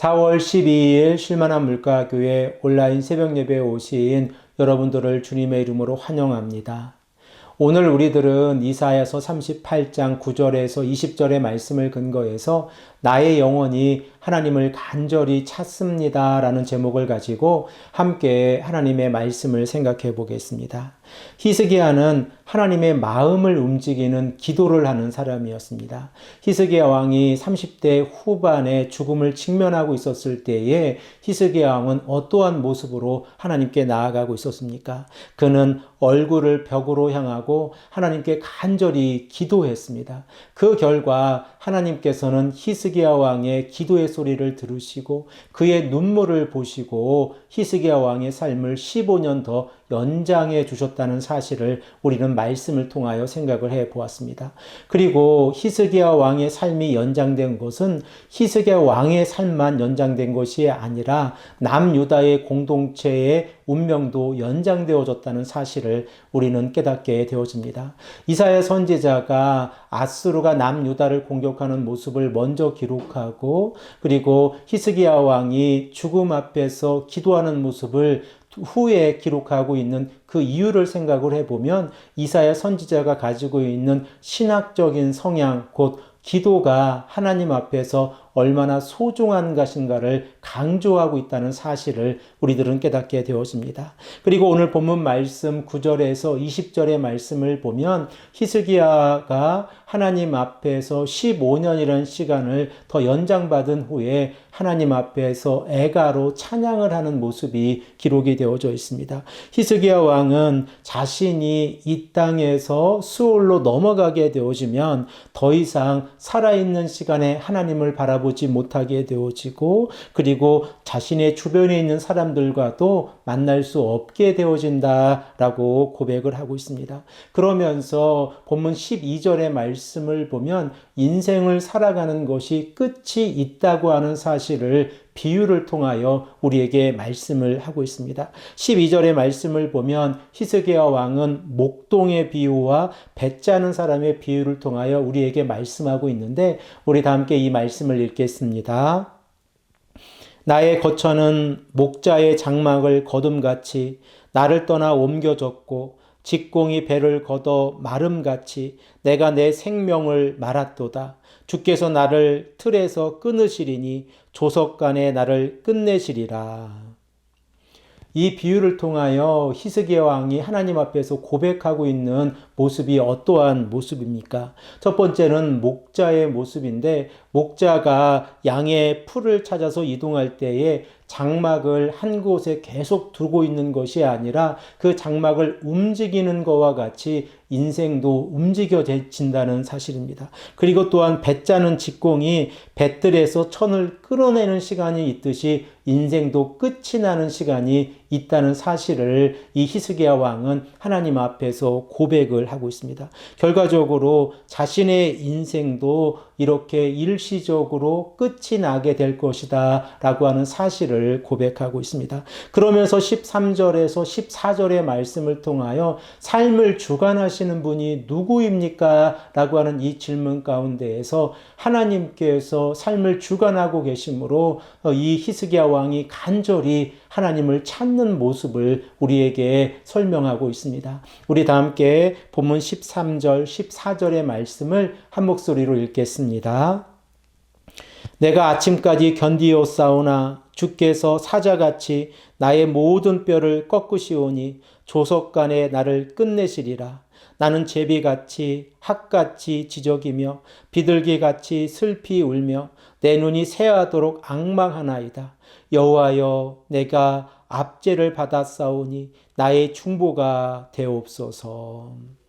4월 12일 쉴만한 물가교회 온라인 새벽 예배에 오신 여러분들을 주님의 이름으로 환영합니다. 오늘 우리들은 이사야서 38장 9절에서 20절의 말씀을 근거해서 나의 영혼이 하나님을 간절히 찾습니다. 라는 제목을 가지고 함께 하나님의 말씀을 생각해 보겠습니다. 히스기야는 하나님의 마음을 움직이는 기도를 하는 사람이었습니다. 히스기야 왕이 30대 후반에 죽음을 직면하고 있었을 때에 히스기야 왕은 어떠한 모습으로 하나님께 나아가고 있었습니까? 그는 얼굴을 벽으로 향하고 하나님께 간절히 기도했습니다. 그 결과 하나님께서는 히스기야 왕의 기도의 소리를 들으시고 그의 눈물을 보시고 히스기야 왕의 삶을 15년 더 연장해 주셨다는 사실을 우리는 말씀을 통하여 생각을 해 보았습니다. 그리고 히스기야 왕의 삶이 연장된 것은 히스기야 왕의 삶만 연장된 것이 아니라 남유다의 공동체의 운명도 연장되어졌다는 사실을 우리는 깨닫게 되어집니다. 이사야 선지자가 아스루가 남유다를 공격하는 모습을 먼저 기록하고 그리고 히스기야 왕이 죽음 앞에서 기도하는 모습을 후에 기록하고 있는 그 이유를 생각을 해보면 이사야 선지자가 가지고 있는 신학적인 성향, 곧 기도가 하나님 앞에서 얼마나 소중한 것인가를 강조하고 있다는 사실을 우리들은 깨닫게 되었습니다. 그리고 오늘 본문 말씀 9절에서 20절의 말씀을 보면 히스기야가 하나님 앞에서 15년이라는 시간을 더 연장받은 후에 하나님 앞에서 애가로 찬양을 하는 모습이 기록이 되어져 있습니다. 히스기야 왕은 자신이 이 땅에서 수월로 넘어가게 되어지면 더 이상 살아있는 시간에 하나님을 바라 보지 못하게 되어지고 그리고 자신의 주변에 있는 사람들과도 만날 수 없게 되어진다라고 고백을 하고 있습니다. 그러면서 본문 12절의 말씀을 보면 인생을 살아가는 것이 끝이 있다고 하는 사실을 비유를 통하여 우리에게 말씀을 하고 있습니다. 12절의 말씀을 보면 히스기야 왕은 목동의 비유와 배 짜는 사람의 비유를 통하여 우리에게 말씀하고 있는데 우리 다 함께 이 말씀을 읽겠습니다. 나의 거처는 목자의 장막을 거둠같이 나를 떠나 옮겨졌고 직공이 배를 걷어 마름같이 내가 내 생명을 말았도다. 주께서 나를 틀에서 끊으시리니 조석간에 나를 끝내시리라. 이 비유를 통하여 히스기야 왕이 하나님 앞에서 고백하고 있는 모습이 어떠한 모습입니까? 첫 번째는 목자의 모습인데 목자가 양의 풀을 찾아서 이동할 때에 장막을 한 곳에 계속 두고 있는 것이 아니라 그 장막을 움직이는 것과 같이 인생도 움직여진다는 사실입니다. 그리고 또한 배 짜는 직공이 배들에서 천을 끌어내는 시간이 있듯이 인생도 끝이 나는 시간이 있다는 사실을 이 히스기야 왕은 하나님 앞에서 고백을 하고 있습니다. 결과적으로 자신의 인생도 이렇게 일시적으로 끝이 나게 될 것이다 라고 하는 사실을 고백하고 있습니다. 그러면서 13절에서 14절의 말씀을 통하여 삶을 주관하시는 분이 누구입니까? 라고 하는 이 질문 가운데에서 하나님께서 삶을 주관하고 계시므로 이 히스기야 왕이 간절히 하나님을 찾는 모습을 우리에게 설명하고 있습니다. 우리 다 함께 본문 13절, 14절의 말씀을 한 목소리로 읽겠습니다. 내가 아침까지 견디어 싸우나 주께서 사자같이 나의 모든 뼈를 꺾으시오니 조석 간에 나를 끝내시리라. 나는 제비같이 학같이 지적이며 비둘기같이 슬피 울며 내 눈이 새하도록 악망하나이다. 여호와여 내가 압제를 받았사오니 나의 충보가 되옵소서.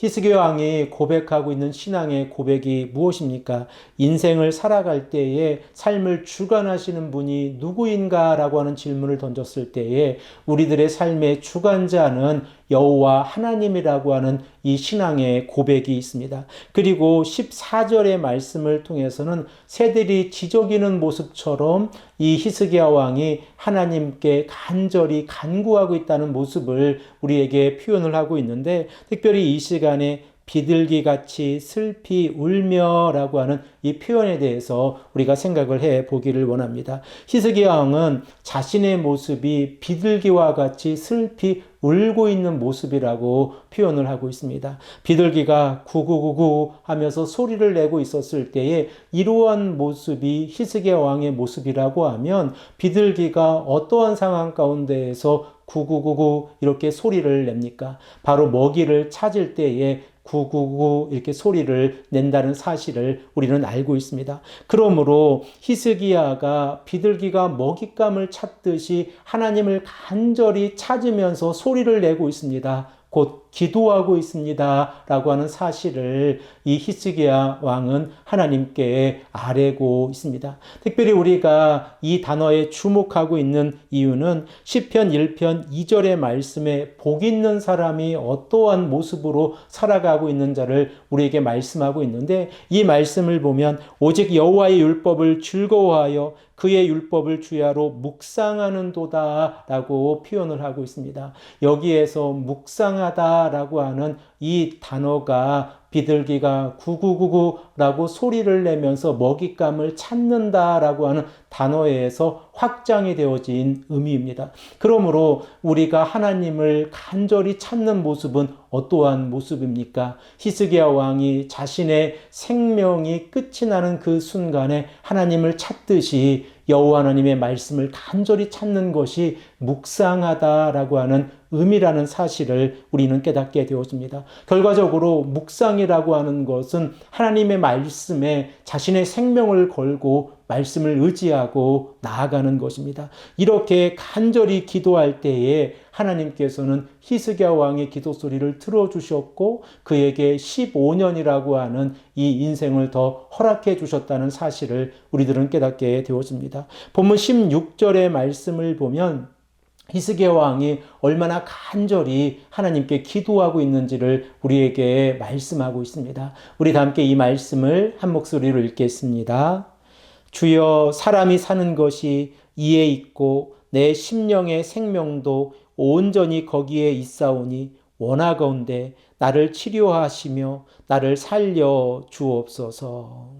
히스기 왕이 고백하고 있는 신앙의 고백이 무엇입니까? 인생을 살아갈 때에 삶을 주관하시는 분이 누구인가라고 하는 질문을 던졌을 때에 우리들의 삶의 주관자는 여호와 하나님이라고 하는 이 신앙의 고백이 있습니다. 그리고 14절의 말씀을 통해서는 새들이 지저귀는 모습처럼 이 히스기야 왕이 하나님께 간절히 간구하고 있다는 모습을 우리에게 표현을 하고 있는데 특별히 이 시간에 비둘기 같이 슬피 울며 라고 하는 이 표현에 대해서 우리가 생각을 해 보기를 원합니다. 히스기야 왕은 자신의 모습이 비둘기와 같이 슬피 울고 있는 모습이라고 표현을 하고 있습니다. 비둘기가 구구구구 하면서 소리를 내고 있었을 때에 이러한 모습이 히스기야 왕의 모습이라고 하면 비둘기가 어떠한 상황 가운데에서 구구구구 이렇게 소리를 냅니까? 바로 먹이를 찾을 때에 구구구 이렇게 소리를 낸다는 사실을 우리는 알고 있습니다. 그러므로 히스기야가 비둘기가 먹잇감을 찾듯이 하나님을 간절히 찾으면서 소리를 내고 있습니다. 곧 기도하고 있습니다. 라고 하는 사실을 이 히스기야 왕은 하나님께 아뢰고 있습니다. 특별히 우리가 이 단어에 주목하고 있는 이유는 10편 1편 2절의 말씀에 복 있는 사람이 어떠한 모습으로 살아가고 있는 자를 우리에게 말씀하고 있는데 이 말씀을 보면 오직 여호와의 율법을 즐거워하여 그의 율법을 주야로 묵상하는 도다라고 표현을 하고 있습니다. 여기에서 묵상하다 라고 하는 이 단어가 비둘기가 구구구구라고 소리를 내면서 먹잇감을 찾는다라고 하는 단어에서 확장이 되어진 의미입니다. 그러므로 우리가 하나님을 간절히 찾는 모습은 어떠한 모습입니까? 히스기야 왕이 자신의 생명이 끝이 나는 그 순간에 하나님을 찾듯이 여호와 하나님의 말씀을 간절히 찾는 것이 묵상하다라고 하는 의미라는 사실을 우리는 깨닫게 되었습니다. 결과적으로 묵상이라고 하는 것은 하나님의 말씀에 자신의 생명을 걸고 말씀을 의지하고 나아가는 것입니다. 이렇게 간절히 기도할 때에 하나님께서는 히스기야 왕의 기도 소리를 들어 주셨고 그에게 15년이라고 하는 이 인생을 더 허락해 주셨다는 사실을 우리들은 깨닫게 되었습니다. 본문 16절의 말씀을 보면 히스기야 왕이 얼마나 간절히 하나님께 기도하고 있는지를 우리에게 말씀하고 있습니다. 우리 다 함께 이 말씀을 한 목소리로 읽겠습니다. 주여 사람이 사는 것이 이에 있고 내 심령의 생명도 온전히 거기에 있사오니 원하건대 나를 치료하시며 나를 살려 주옵소서.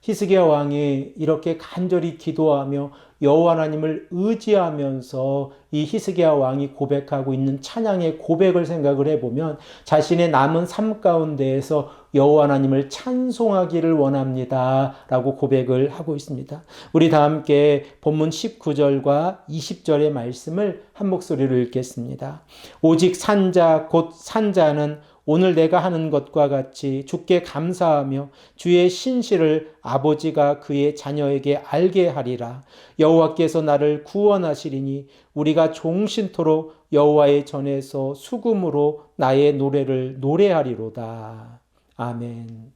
히스기야 왕이 이렇게 간절히 기도하며 여호와 하나님을 의지하면서 이 히스기야 왕이 고백하고 있는 찬양의 고백을 생각을 해보면 자신의 남은 삶 가운데에서 여호와 하나님을 찬송하기를 원합니다라고 고백을 하고 있습니다. 우리 다 함께 본문 19절과 20절의 말씀을 한 목소리로 읽겠습니다. 오직 산자 곧 산자는 오늘 내가 하는 것과 같이 주께 감사하며 주의 신실을 아버지가 그의 자녀에게 알게 하리라. 여호와께서 나를 구원하시리니 우리가 종신토록 여호와의 전에서 수금으로 나의 노래를 노래하리로다. 아멘.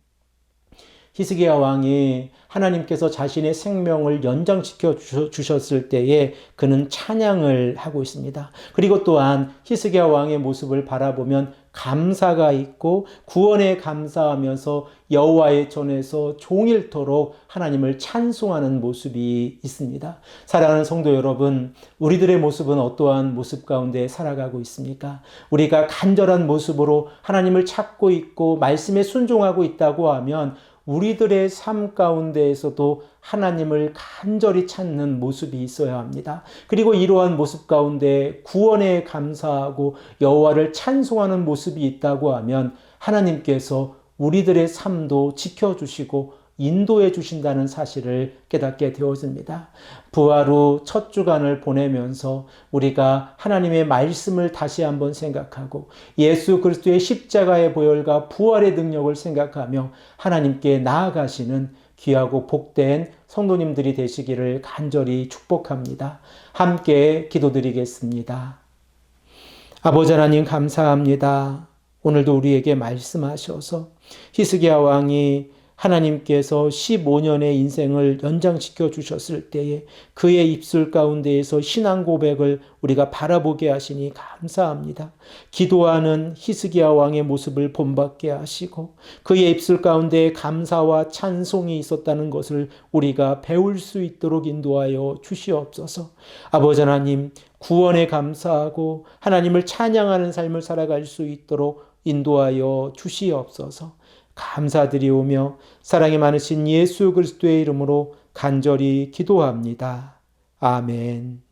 히스기야 왕이 하나님께서 자신의 생명을 연장시켜 주셨을 때에 그는 찬양을 하고 있습니다. 그리고 또한 히스기야 왕의 모습을 바라보면 감사가 있고 구원에 감사하면서 여호와의 전에서 종일토록 하나님을 찬송하는 모습이 있습니다. 사랑하는 성도 여러분, 우리들의 모습은 어떠한 모습 가운데 살아가고 있습니까? 우리가 간절한 모습으로 하나님을 찾고 있고 말씀에 순종하고 있다고 하면 우리들의 삶 가운데에서도 하나님을 간절히 찾는 모습이 있어야 합니다. 그리고 이러한 모습 가운데 구원에 감사하고 여호와를 찬송하는 모습이 있다고 하면 하나님께서 우리들의 삶도 지켜주시고 인도해 주신다는 사실을 깨닫게 되어집니다. 부활 후 첫 주간을 보내면서 우리가 하나님의 말씀을 다시 한번 생각하고 예수 그리스도의 십자가의 보혈과 부활의 능력을 생각하며 하나님께 나아가시는 귀하고 복된 성도님들이 되시기를 간절히 축복합니다. 함께 기도드리겠습니다. 아버지 하나님 감사합니다. 오늘도 우리에게 말씀하셔서 히스기야 왕이 하나님께서 15년의 인생을 연장시켜 주셨을 때에 그의 입술 가운데에서 신앙 고백을 우리가 바라보게 하시니 감사합니다. 기도하는 히스기야 왕의 모습을 본받게 하시고 그의 입술 가운데 감사와 찬송이 있었다는 것을 우리가 배울 수 있도록 인도하여 주시옵소서. 아버지 하나님 구원에 감사하고 하나님을 찬양하는 삶을 살아갈 수 있도록 인도하여 주시옵소서. 감사드리오며 사랑이 많으신 예수 그리스도의 이름으로 간절히 기도합니다. 아멘.